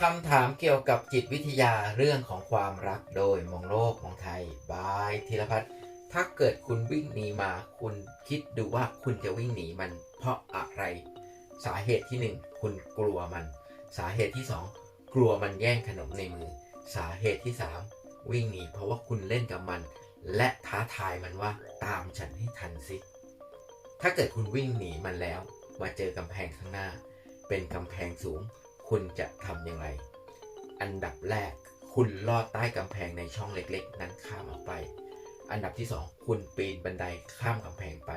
คำถามเกี่ยวกับจิตวิทยาเรื่องของความรักโดยมองโลกมองไทยบายธีรพัฒน์ถ้าเกิดคุณวิ่งหนีมา คุณคิดดูว่าคุณจะวิ่งหนีมันเพราะอะไร สาเหตุที่หนึ่งคุณกลัวมัน สาเหตุที่สองกลัวมันแย่งขนมในมือ สาเหตุที่สามวิ่งหนีเพราะว่าคุณเล่นกับมัน และท้าทายมันว่าตามฉันให้ทันสิถ้าเกิดคุณวิ่งหนีมันแล้ว มาเจอกำแพงข้างหน้า เป็นกำแพงสูง คุณจะทำอย่างไร อันดับแรกคุณลอดใต้กำแพงในช่องเล็กๆ นั้นข้ามออกไป อันดับที่สองคุณปีนบันไดข้ามกำแพงไป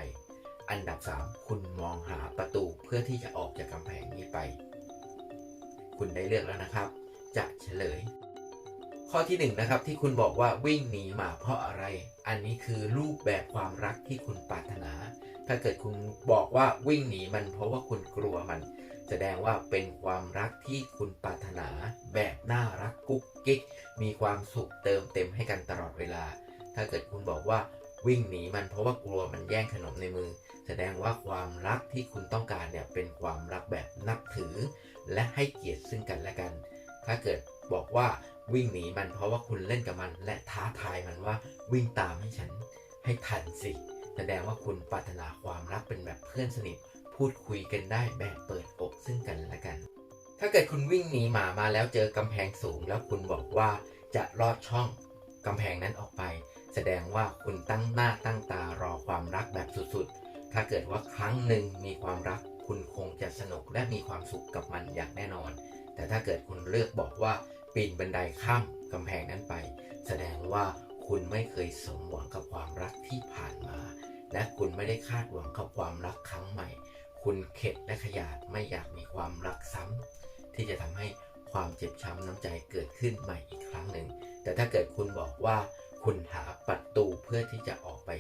อันดับสามคุณมองหาประตูเพื่อที่จะออกจากกำแพงนี้ไป คุณได้เลือกแล้วนะครับ จะเฉลย ข้อที่หนึ่งนะครับที่คุณบอกว่าวิ่งหนีมาเพราะอะไร อันนี้คือรูปแบบความรักที่คุณปรารถนา ถ้าเกิดคุณบอกว่าวิ่งหนีมันเพราะว่าคุณกลัวมัน แสดงว่าเป็นความรักที่คุณปรารถนาแบบน่ารักกุ๊กกิ๊ก มีความสุขเติมเต็มให้กันตลอดเวลา ถ้าเกิดคุณบอกว่าวิ่งหนีมันเพราะว่ากลัวมันแย่งขนมในมือ แสดงว่าความรักที่คุณต้องการเนี่ยเป็นความรักแบบนับถือ และให้เกียรติซึ่งกันและกัน ถ้าเกิดบอกว่าวิ่งหนีมันเพราะว่าคุณเล่นกับมัน และท้าทายมันว่าวิ่งตามให้ฉันให้ทันสิแสดงว่าคุณปรารถนาความรักเป็นแบบเพื่อนสนิท พูดคุยกันได้แบบเปิด ซึ่งกันและกัน ถ้าเกิดคุณวิ่งหนีหมามาแล้วเจอกำแพงสูง แล้วคุณบอกว่าจะลอดช่องกำแพงนั้นออกไป แสดงว่าคุณตั้งหน้าตั้งตารอความรักแบบสุดๆ ถ้าเกิดว่าครั้งหนึ่งมีความรัก คุณคงจะสนุกและมีความสุขกับมันอย่างแน่นอน แต่ถ้าเกิดคุณเลือกบอกว่าปีนบันไดข้ามกำแพงนั้นไป แสดงว่าคุณไม่เคยสมหวังกับความรักที่ผ่านมา และคุณไม่ได้คาดหวังกับความรักครั้งใหม่ คุณเข็ดและขยาดไม่อยากมีความรักซ้ำที่จะทำให้ความเจ็บช้ำน้ำใจเกิดขึ้นใหม่อีกครั้งหนึ่ง แต่ถ้าเกิดคุณบอกว่าคุณหาประตูเพื่อที่จะออกไป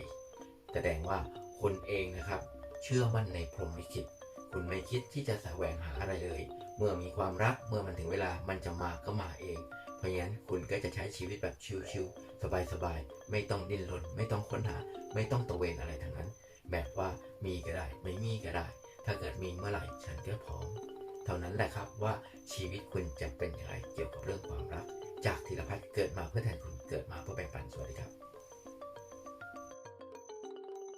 แสดงว่าคุณเองนะครับ เชื่อมั่นในพรหมลิขิตคุณไม่คิดที่จะแสวงหาอะไรเลย เมื่อมีความรักเมื่อมันถึงเวลามันจะมาก็มาเอง เพราะงั้นคุณก็จะใช้ชีวิตแบบชิลๆสบายๆไม่ต้องดิ้นรนไม่ต้องค้นหา ไม่ต้องตระเวนอะไรทั้งนั้น แบบว่ามีก็ได้ ไม่มีก็ได้ ถ้าเกิดมีเมื่อไหร่ฉันก็พร้อม เท่านั้นแหละครับว่าชีวิตคุณจะเป็นอย่างไรเกี่ยวกับเรื่องความรัก จากธีรพัฒน์เกิดมาเพื่อแทนคุณ